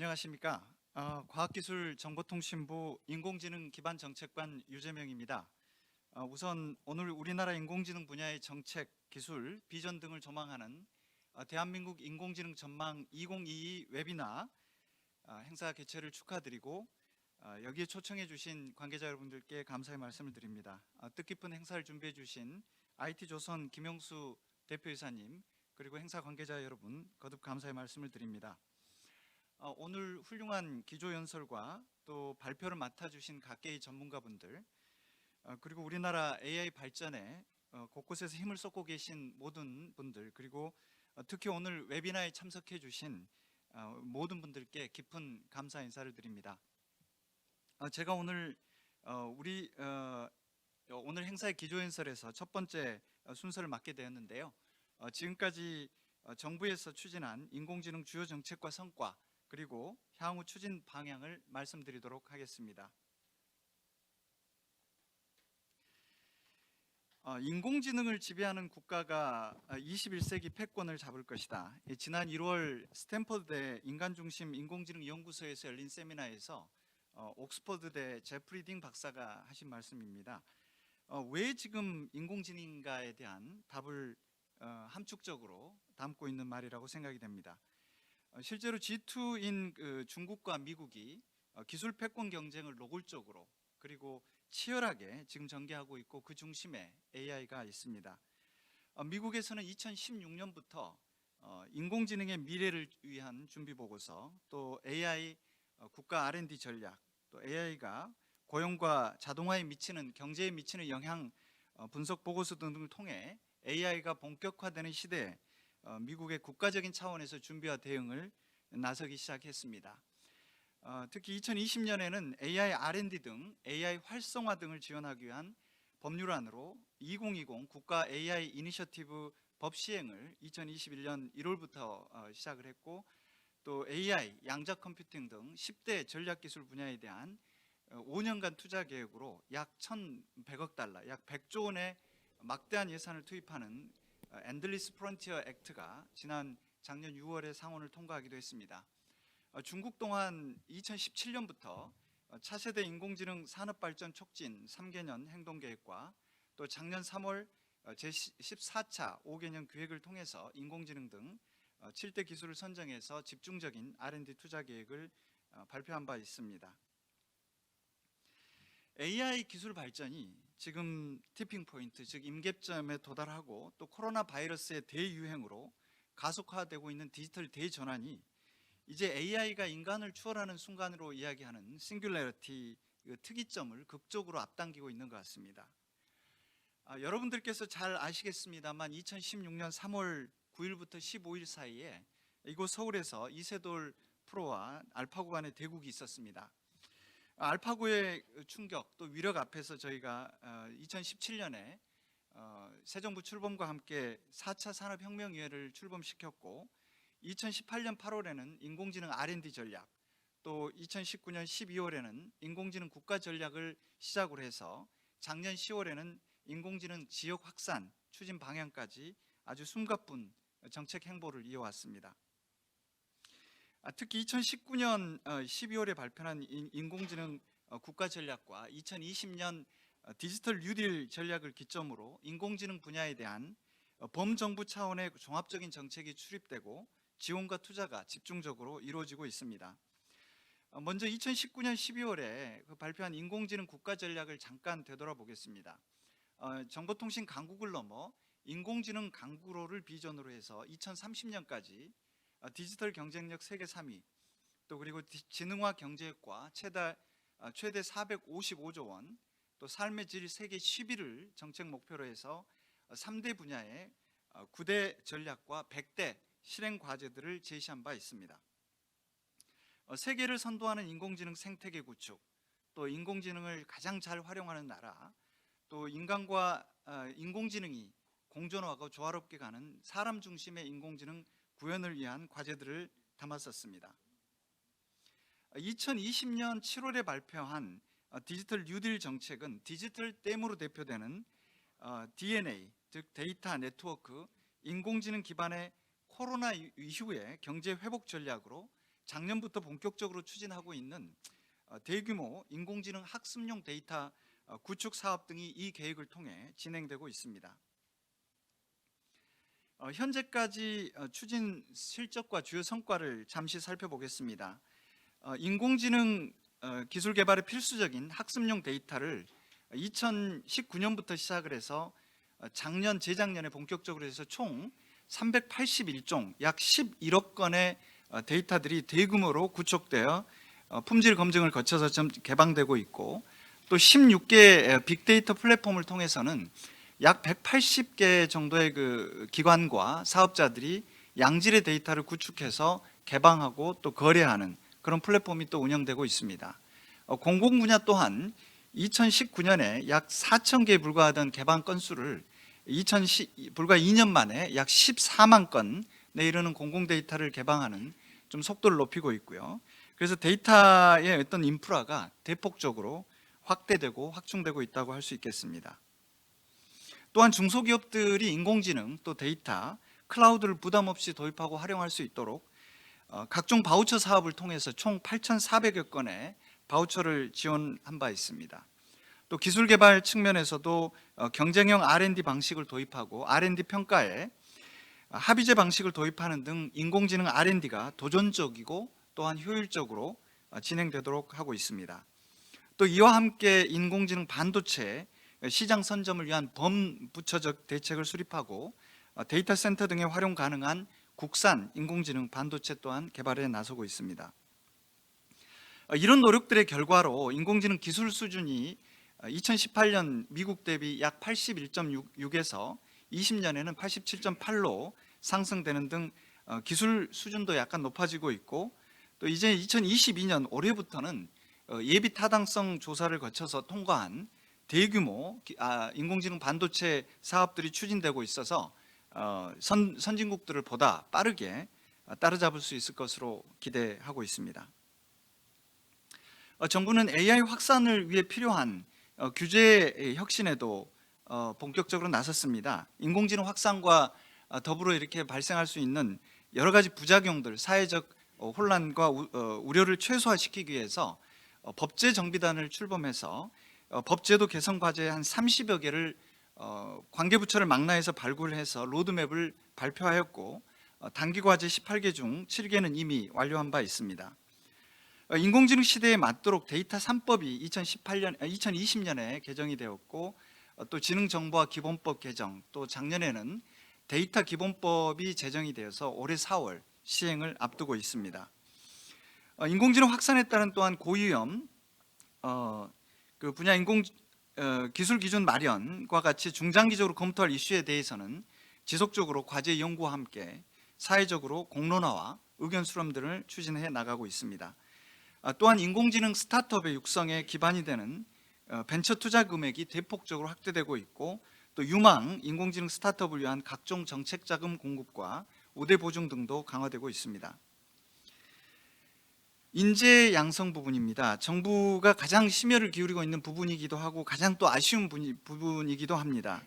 안녕하십니까. 어, 과학기술정보통신부 인공지능 기반 정책관 유재명입니다. 어, 우선 오늘 우리나라 인공지능 분야의 정책, 기술, 비전 등을 조망하는 어, 대한민국 인공지능 전망 2022 웨비나 어, 행사 개최를 축하드리고 어, 여기에 초청해 주신 관계자 여러분들께 감사의 말씀을 드립니다. 어, 뜻깊은 행사를 준비해 주신 IT조선 김영수 대표이사님 그리고 행사 관계자 여러분 거듭 감사의 말씀을 드립니다. 어, 오늘 훌륭한 기조 연설과 또 발표를 맡아주신 각계의 전문가분들 어, 그리고 우리나라 AI 발전에 어, 곳곳에서 힘을 쏟고 계신 모든 분들 그리고 어, 특히 오늘 웨비나에 참석해 주신 어, 모든 분들께 깊은 감사 인사를 드립니다. 어, 제가 오늘 어, 우리 오늘 행사의 기조 연설에서 첫 번째 어, 순서를 맡게 되었는데요. 어, 지금까지 어, 정부에서 추진한 인공지능 주요 정책과 성과 그리고 향후 추진 방향을 말씀드리도록 하겠습니다. 어, 인공지능을 지배하는 국가가 어, 21세기 패권을 잡을 것이다. 예, 지난 1월 스탠퍼드대 인간중심 인공지능 연구소에서 열린 세미나에서 어, 옥스퍼드대 제프리 딩 박사가 하신 말씀입니다. 어, 왜 지금 인공지능인가에 대한 답을 어, 함축적으로 담고 있는 말이라고 생각이 됩니다. 어, 실제로 G2인 그 중국과 미국이 어, 기술 패권 경쟁을 노골적으로 그리고 치열하게 지금 전개하고 있고 그 중심에 AI가 있습니다. 어, 미국에서는 2016년부터 어, 인공지능의 미래를 위한 준비 보고서 또 AI 어, 국가 R&D 전략 또 AI가 고용과 자동화에 미치는 경제에 미치는 영향 어, 분석 보고서 등을 통해 AI가 본격화되는 시대에 어, 미국의 국가적인 차원에서 준비와 대응을 나서기 시작했습니다. 어, 특히 2020년에는 AI R&D 등 AI 활성화 등을 지원하기 위한 법률안으로 2020 국가 AI 이니셔티브 법 시행을 2021년 1월부터 어, 시작을 했고 또 AI, 양자 컴퓨팅 등 10대 전략 기술 분야에 대한 어, 5년간 투자 계획으로 약 1,100억 달러, 약 100조 원의 막대한 예산을 투입하는 엔들리스 프론티어 액트가 지난 작년 6월에 상원을 통과하기도 했습니다. 어, 중국 또한 2017년부터 어, 차세대 인공지능 산업 발전 촉진 3개년 행동 계획과 또 작년 3월 어, 제14차 5개년 계획을 통해서 인공지능 등 7대 기술을 선정해서 집중적인 R&D 투자 계획을 어, 발표한 바 있습니다. AI 기술 발전이 지금 티핑 포인트 즉 임계점에 도달하고 또 코로나 바이러스의 대유행으로 가속화되고 있는 디지털 대전환이 이제 AI가 인간을 추월하는 순간으로 이야기하는 싱귤레리티 그 특이점을 극적으로 앞당기고 있는 것 같습니다. 아, 여러분들께서 잘 아시겠습니다만 2016년 3월 9일부터 15일 사이에 이곳 서울에서 이세돌 프로와 알파고 간의 대국이 있었습니다. 아, 알파고의 충격 또 위력 앞에서 저희가 2017년에 어, 새 정부 출범과 함께 4차 산업혁명위회를 출범시켰고 2018년 8월에는 인공지능 R&D 전략 또 2019년 12월에는 인공지능 국가 전략을 시작으로 해서 작년 10월에는 인공지능 지역 확산 추진 방향까지 아주 숨가쁜 정책 행보를 이어왔습니다. 아, 특히 2019년 12월에 발표한 인- 인공지능 어, 국가 전략과 2020년 어, 디지털 뉴딜 전략을 기점으로 인공지능 분야에 대한 어, 범정부 차원의 종합적인 정책이 출입되고 지원과 투자가 집중적으로 이루어지고 있습니다. 어, 먼저 2019년 12월에 그 발표한 인공지능 국가 전략을 잠깐 되돌아보겠습니다. 어, 정보통신 강국을 넘어 인공지능 강구로를 비전으로 해서 2030년까지 어, 디지털 경쟁력 세계 3위 또 그리고 디- 지능화 경제과 최다 어, 최대 455조 원 또 삶의 질 세계 10위를 정책 목표로 해서 3대 분야의 9대 전략과 100대 실행 과제들을 제시한 바 있습니다. 어, 세계를 선도하는 인공지능 생태계 구축, 또 인공지능을 가장 잘 활용하는 나라, 또 인간과 어, 인공지능이 공존하고 조화롭게 가는 사람 중심의 인공지능 구현을 위한 과제들을 담았었습니다. 2020년 7월에 발표한 어, 디지털 뉴딜 정책은 디지털 댐으로 대표되는 어, DNA 즉 데이터 네트워크 인공지능 기반의 코로나 이후의 경제 회복 전략으로 작년부터 본격적으로 추진하고 있는 어, 대규모 인공지능 학습용 데이터 어, 구축 사업 등이 이 계획을 통해 진행되고 있습니다. 어, 현재까지 어, 추진 실적과 주요 성과를 잠시 살펴보겠습니다. 어, 인공지능 어, 기술 개발에 필수적인 학습용 데이터를 2019년부터 시작을 해서 어, 작년 재작년에 본격적으로 해서 총 381종 약 11억 건의 어, 데이터들이 대규모로 구축되어 어, 품질 검증을 거쳐서 좀 개방되고 있고 또 16개 빅데이터 플랫폼을 통해서는 약 180개 정도의 그 기관과 사업자들이 양질의 데이터를 구축해서 개방하고 또 거래하는 그런 플랫폼이 또 운영되고 있습니다. 어, 공공 분야 또한 2019년에 약 4천 개에 불과하던 개방 건수를 2010 불과 2년 만에 약 14만 건에 이르는 공공 데이터를 개방하는 좀 속도를 높이고 있고요. 그래서 데이터의 어떤 인프라가 대폭적으로 확대되고 확충되고 있다고 할 수 있겠습니다. 또한 중소기업들이 인공지능 또 데이터, 클라우드를 부담 없이 도입하고 활용할 수 있도록 어, 각종 바우처 사업을 통해서 총 8,400여 건의 바우처를 지원한 바 있습니다. 또 기술 개발 측면에서도 어, 경쟁형 R&D 방식을 도입하고 R&D 평가에 합의제 방식을 도입하는 등 인공지능 R&D가 도전적이고 또한 효율적으로 어, 진행되도록 하고 있습니다. 또 이와 함께 인공지능 반도체 시장 선점을 위한 범부처적 대책을 수립하고 어, 데이터 센터 등에 활용 가능한 국산 인공지능 반도체 또한 개발에 나서고 있습니다. 어, 이런 노력들의 결과로 인공지능 기술 수준이 2018년 미국 대비 약 81.6에서 20년에는 87.8로 상승되는 등 어, 기술 수준도 약간 높아지고 있고 또 이제 2022년 올해부터는 어, 예비 타당성 조사를 거쳐서 통과한 대규모 기- 아, 인공지능 반도체 사업들이 추진되고 있어서 어, 선, 선진국들을 보다 빠르게 어, 따라잡을 수 있을 것으로 기대하고 있습니다. 어, 정부는 AI 확산을 위해 필요한 어, 규제 혁신에도 어, 본격적으로 나섰습니다. 인공지능 확산과 어, 더불어 이렇게 발생할 수 있는 여러 가지 부작용들, 사회적 어, 혼란과 우, 어, 우려를 최소화시키기 위해서 어, 법제 정비단을 출범해서 어, 법제도 개선 과제 한 30여 개를 어, 관계부처를 망라해서 발굴해서 로드맵을 발표하였고 어, 단기 과제 18개 중 7개는 이미 완료한 바 있습니다. 어, 인공지능 시대에 맞도록 데이터 3법이 2018년, 2020년에 개정이 되었고 어, 또 지능 정보화 기본법 개정, 또 작년에는 데이터 기본법이 제정이 되어서 올해 4월 시행을 앞두고 있습니다. 어, 인공지능 확산에 따른 또한 고위험 어, 그 분야 인공 어, 기술 기준 마련과 같이 중장기적으로 검토할 이슈에 대해서는 지속적으로 과제 연구와 함께 사회적으로 공론화와 의견 수렴 등을 추진해 나가고 있습니다. 아, 또한 인공지능 스타트업의 육성에 기반이 되는 어, 벤처 투자 금액이 대폭적으로 확대되고 있고 또 유망 인공지능 스타트업을 위한 각종 정책 자금 공급과 우대 보증 등도 강화되고 있습니다. 인재 양성 부분입니다. 정부가 가장 심혈을 기울이고 있는 부분이기도 하고 가장 또 아쉬운 분이- 부분이기도 합니다.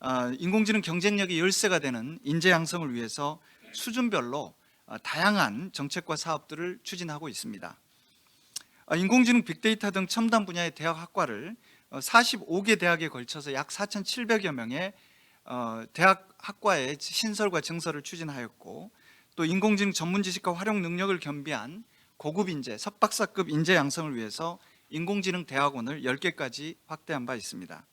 아, 인공지능 경쟁력이 열세가 되는 인재 양성을 위해서 수준별로 아, 다양한 정책과 사업들을 추진하고 있습니다. 아, 인공지능 빅데이터 등 첨단 분야의 대학 학과를 45개 대학에 걸쳐서 약 4,700여 명의 어, 대학 학과의 신설과 증설을 추진하였고 또 인공지능 전문 지식과 활용 능력을 겸비한 고급 인재, 석박사급 인재 양성을 위해서 인공지능 대학원을 10개까지 확대한 바 있습니다.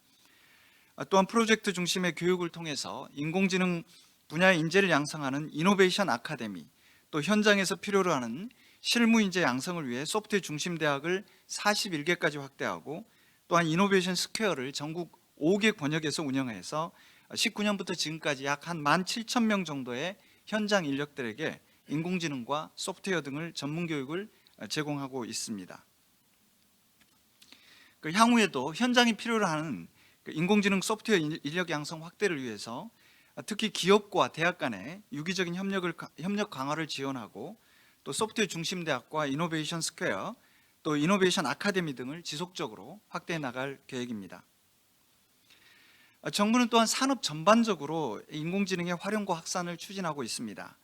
아, 또한 프로젝트 중심의 교육을 통해서 인공지능 분야의 인재를 양성하는 이노베이션 아카데미, 또 현장에서 필요로 하는 실무 인재 양성을 위해 소프트웨어 중심 대학을 41개까지 확대하고 또한 이노베이션 스퀘어를 전국 5개 권역에서 운영해서 19년부터 지금까지 약 한 17,000명 정도의 현장 인력들에게 인공지능과 소프트웨어 등을 전문 교육을 제공하고 있습니다. 그 향후에도 현장이 필요로 하는 그 인공지능 소프트웨어 인- 인력 양성 확대를 위해서 특히 기업과 대학 간의 유기적인 협력을 가- 협력 강화를 지원하고 또 소프트웨어 중심 대학과 이노베이션 스퀘어 또 이노베이션 아카데미 등을 지속적으로 확대해 나갈 계획입니다. 아, 정부는 또한 산업 전반적으로 인공지능의 활용과 확산을 추진하고 있습니다.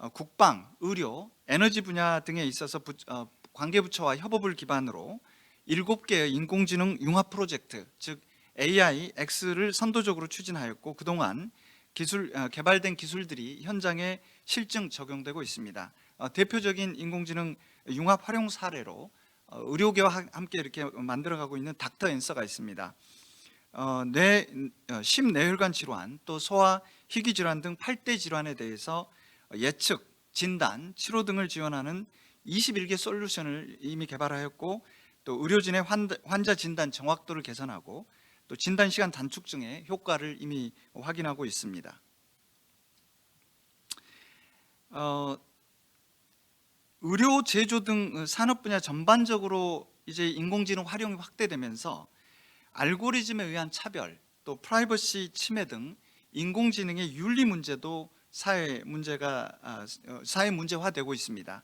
어, 국방, 의료, 에너지 분야 등에 있어서 부, 어, 관계부처와 협업을 기반으로 일곱 개의 인공지능 융합 프로젝트, 즉 AI, X를 선도적으로 추진하였고 그동안 기술 어, 개발된 기술들이 현장에 실증 적용되고 있습니다. 어, 대표적인 인공지능 융합 활용 사례로 어, 의료계와 하- 함께 이렇게 만들어가고 있는 닥터 앤서가 있습니다. 어, 뇌 어, 심뇌혈관 질환, 또 소아 희귀 질환 등 8대 질환에 대해서 예측, 진단, 치료 등을 지원하는 21개 솔루션을 이미 개발하였고 또 의료진의 환- 환자 진단 정확도를 개선하고 또 진단 시간 단축 등의 효과를 이미 확인하고 있습니다. 어, 의료 제조 등 산업 분야 전반적으로 이제 인공지능 활용이 확대되면서 알고리즘에 의한 차별, 또 프라이버시 침해 등 인공지능의 윤리 문제도 사회 문제가 아, 어, 사회 문제화되고 있습니다.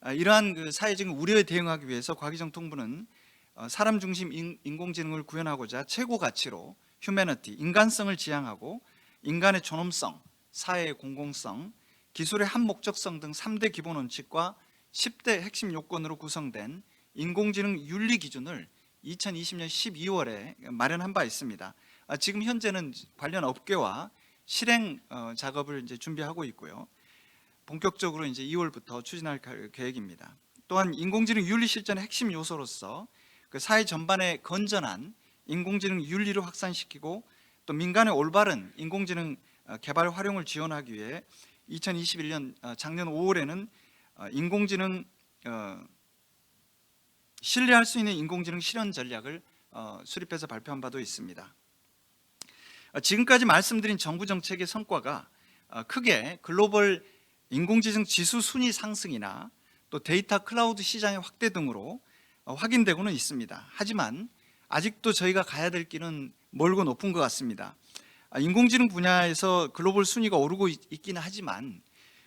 아, 이러한 그 사회적인 우려에 대응하기 위해서 과기정통부는 어, 사람 중심 인- 인공지능을 구현하고자 최고 가치로 휴메너티 인간성을 지향하고 인간의 존엄성, 사회의 공공성, 기술의 한목적성 등 3대 기본 원칙과 10대 핵심 요건으로 구성된 인공지능 윤리 기준을 2020년 12월에 마련한 바 있습니다. 아, 지금 현재는 관련 업계와 실행 어, 작업을 이제 준비하고 있고요. 본격적으로 이제 2월부터 추진할 가- 계획입니다. 또한 인공지능 윤리 실전의 핵심 요소로서 그 사회 전반에 건전한 인공지능 윤리를 확산시키고 또 민간의 올바른 인공지능 어, 개발 활용을 지원하기 위해 2021년 어, 작년 5월에는 어, 인공지능 어, 신뢰할 수 있는 인공지능 실현 전략을 어, 수립해서 발표한 바도 있습니다. 어, 지금까지 말씀드린 정부 정책의 성과가 어, 크게 글로벌 인공지능 지수 순위 상승이나 또 데이터 클라우드 시장의 확대 등으로 어, 확인되고는 있습니다. 하지만 아직도 저희가 가야 될 길은 멀고 높은 것 같습니다. 아, 인공지능 분야에서 글로벌 순위가 오르고 있, 있기는 하지만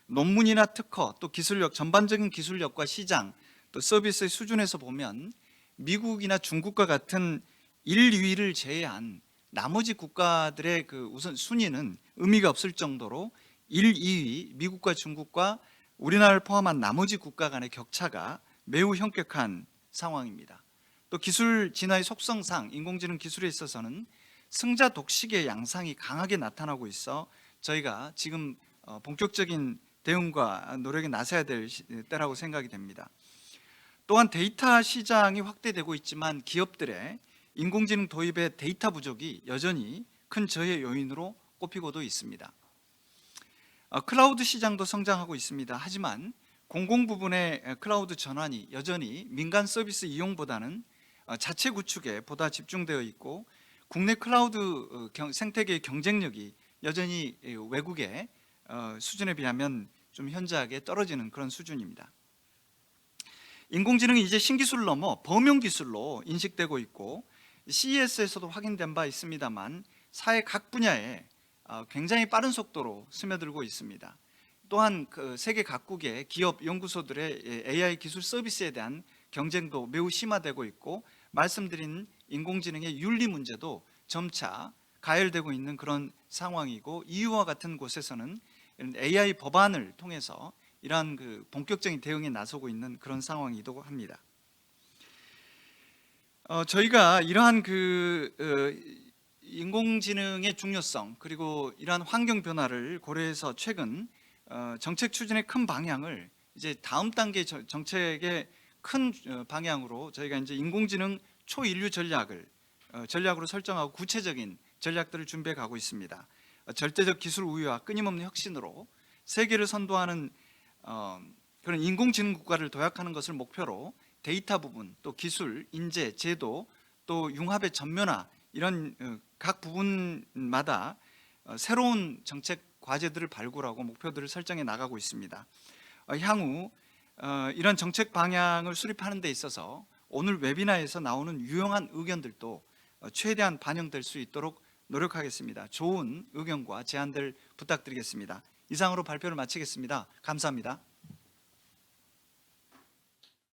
논문이나 특허 또 기술력 전반적인 기술력과 시장 또 서비스의 수준에서 보면 미국이나 중국과 같은 1, 2위를 제외한 나머지 국가들의 그 우선 순위는 의미가 없을 정도로 1, 2위 미국과 중국과 우리나라를 포함한 나머지 국가 간의 격차가 매우 현격한 상황입니다. 또 기술 진화의 속성상 인공지능 기술에 있어서는 승자 독식의 양상이 강하게 나타나고 있어 저희가 지금 어, 본격적인 대응과 노력에 나서야 될 시- 때라고 생각이 됩니다. 또한 데이터 시장이 확대되고 있지만 기업들의 인공지능 도입의 데이터 부족이 여전히 큰 저해 요인으로 꼽히고도 있습니다. 어, 클라우드 시장도 성장하고 있습니다. 하지만 공공 부분의 에, 클라우드 전환이 여전히 민간 서비스 이용보다는 어, 자체 구축에 보다 집중되어 있고 국내 클라우드 어, 경- 생태계의 경쟁력이 여전히 에, 외국의 어, 수준에 비하면 좀 현저하게 떨어지는 그런 수준입니다. 인공지능이 이제 신기술을 넘어 범용 기술로 인식되고 있고 CES에서도 확인된 바 있습니다만 사회 각 분야에 어, 굉장히 빠른 속도로 스며들고 있습니다. 또한 그 세계 각국의 기업 연구소들의 예, AI 기술 서비스에 대한 경쟁도 매우 심화되고 있고 말씀드린 인공지능의 윤리 문제도 점차 가열되고 있는 그런 상황이고 EU와 같은 곳에서는 AI 법안을 통해서 이러한 그 본격적인 대응에 나서고 있는 그런 상황이기도 합니다. 어, 저희가 이러한 그 어, 인공지능의 중요성 그리고 이러한 환경 변화를 고려해서 최근 어, 정책 추진의 큰 방향을 이제 다음 단계 저- 정책의 큰 어, 방향으로 저희가 이제 인공지능 초인류 전략을 어, 전략으로 설정하고 구체적인 전략들을 준비해 가고 있습니다. 어, 절대적 기술 우위와 끊임없는 혁신으로 세계를 선도하는 어, 그런 인공지능 국가를 도약하는 것을 목표로 데이터 부분, 또 기술, 인재, 제도, 또 융합의 전면화 이런 어, 각 부분마다 어, 새로운 정책 과제들을 발굴하고 목표들을 설정해 나가고 있습니다. 어, 향후 어, 이런 정책 방향을 수립하는 데 있어서 오늘 웨비나에서 나오는 유용한 의견들도 어, 최대한 반영될 수 있도록 노력하겠습니다. 좋은 의견과 제안들 부탁드리겠습니다. 이상으로 발표를 마치겠습니다. 감사합니다.